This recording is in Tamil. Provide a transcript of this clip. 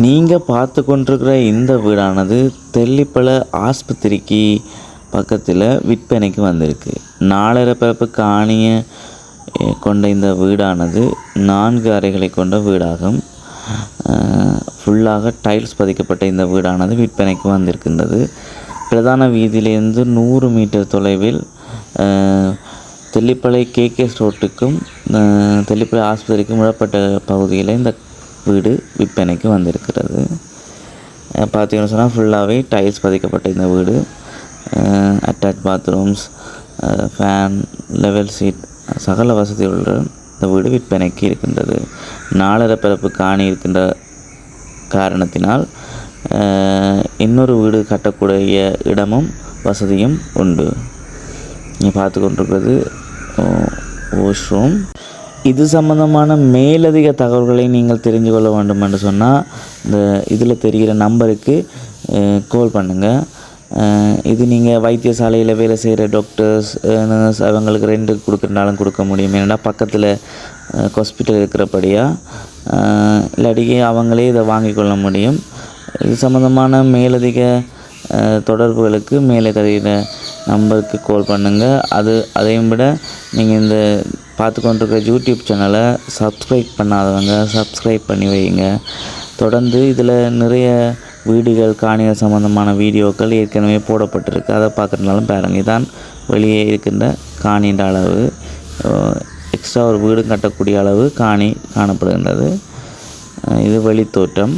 நீங்கள் பார்த்து கொண்டிருக்கிற இந்த வீடானது தெல்லிப்பள ஆஸ்பத்திரிக்கு பக்கத்தில் விற்பனைக்கு வந்திருக்கு. நாலரை பிறப்பு காணிய கொண்ட இந்த வீடானது நான்கு அறைகளை கொண்ட வீடாகும். ஃபுல்லாக டைல்ஸ் பதிக்கப்பட்ட இந்த வீடானது விற்பனைக்கு வந்திருக்கின்றது. பிரதான வீதியிலிருந்து நூறு மீட்டர் தொலைவில் அஹ், தெல்லிப்பளை கேகேஎஸ் ரோட்டுக்கும் தெல்லிப்பளை ஆஸ்பத்திரிக்கும் விடப்பட்ட பகுதியில் இந்த வீடு விற்பனைக்கு வந்திருக்கிறது. பார்த்தீங்கன்னு சொன்னால் ஃபுல்லாகவே டைல்ஸ் பதிக்கப்பட்ட இந்த வீடு. Attach bathrooms fan level seat சகல வசதிகளுடன் இந்த வீடு விற்பனைக்கு இருக்கின்றது. நாலரை பிறப்பு காணி இருக்கின்ற காரணத்தினால் இன்னொரு வீடு கட்டக்கூடிய இடமும் வசதியும் உண்டு. நீங்கள் பார்த்து கொண்டிருக்கிறது வாஷ்ரூம் இது சம்மந்தமான மேலதிக தகவல்களை நீங்கள் தெரிஞ்சு கொள்ள வேண்டும் என்று சொன்னால் இந்த இதில் தெரிகிற நம்பருக்கு கால் பண்ணுங்கள் இது நீங்கள் வைத்தியசாலையில் வேலை செய்கிற டாக்டர்ஸ் நர்ஸ் அவங்களுக்கு ரெண்டு கொடுக்குறனாலும் கொடுக்க முடியும். ஏன்னா பக்கத்தில் ஹாஸ்பிட்டல் இருக்கிறபடியாக இல்லாட்டி அவங்களே இதை வாங்கிக் கொள்ள முடியும். இது சம்மந்தமான மேலதிக தொடர்புகளுக்கு மேலே தருகிற நம்பருக்கு கால் பண்ணுங்கள் அது அதையும் விட நீங்கள் இந்த பார்த்து கொண்டிருக்கிற யூடியூப் சேனலை சப்ஸ்கிரைப் பண்ணாதவங்க சப்ஸ்கிரைப் பண்ணி வைங்க தொடர்ந்து இதில் நிறைய வீடுகள் காணிகள் சம்மந்தமான வீடியோக்கள் ஏற்கனவே போடப்பட்டிருக்கு. அதை பார்க்குறதுனாலும் பாருங்கள் இதான் வெளியே இருக்கின்ற காணின்ற அளவு. எக்ஸ்ட்ரா ஒரு வீடு கட்டக்கூடிய அளவு காணி காணப்படுகின்றது. இது வெளித்தோட்டம்